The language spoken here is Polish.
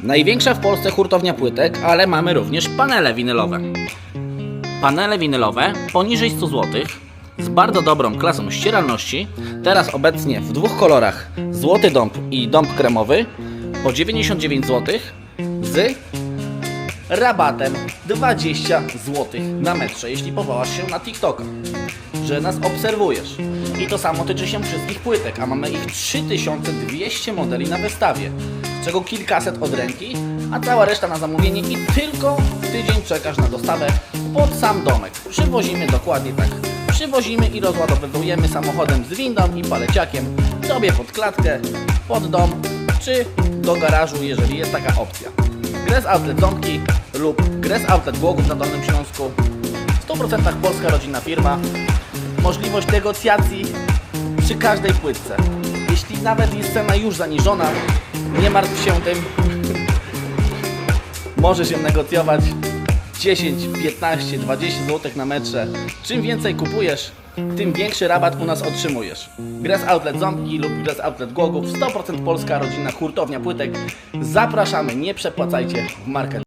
Największa w Polsce hurtownia płytek, ale mamy również panele winylowe. Panele winylowe poniżej 100 zł z bardzo dobrą klasą ścieralności, teraz obecnie w dwóch kolorach złoty dąb i dąb kremowy po 99 zł z rabatem 20 zł na metrze, jeśli powołasz się na TikToka, że nas obserwujesz. I to samo tyczy się wszystkich płytek, a mamy ich 3200 modeli na wystawie, z czego kilkaset od ręki, a cała reszta na zamówienie i tylko tydzień czekasz na dostawę pod sam domek. Przywozimy dokładnie tak. Przywozimy i rozładowujemy samochodem z windą i paleciakiem sobie pod klatkę, pod dom czy do garażu, jeżeli jest taka opcja. Gres Outlet Ząbki lub Gres Outlet Głogów na Dolnym Śląsku. W 100% polska rodzina firma. Możliwość negocjacji przy każdej płytce. Jeśli nawet jest cena już zaniżona, nie martw się tym. Możesz ją negocjować 10, 15, 20 zł na metrze. Czym więcej kupujesz, tym większy rabat u nas otrzymujesz. Gres Outlet Ząbki lub Gres Outlet Głogów, 100% polska rodzina hurtownia płytek. Zapraszamy, nie przepłacajcie w market.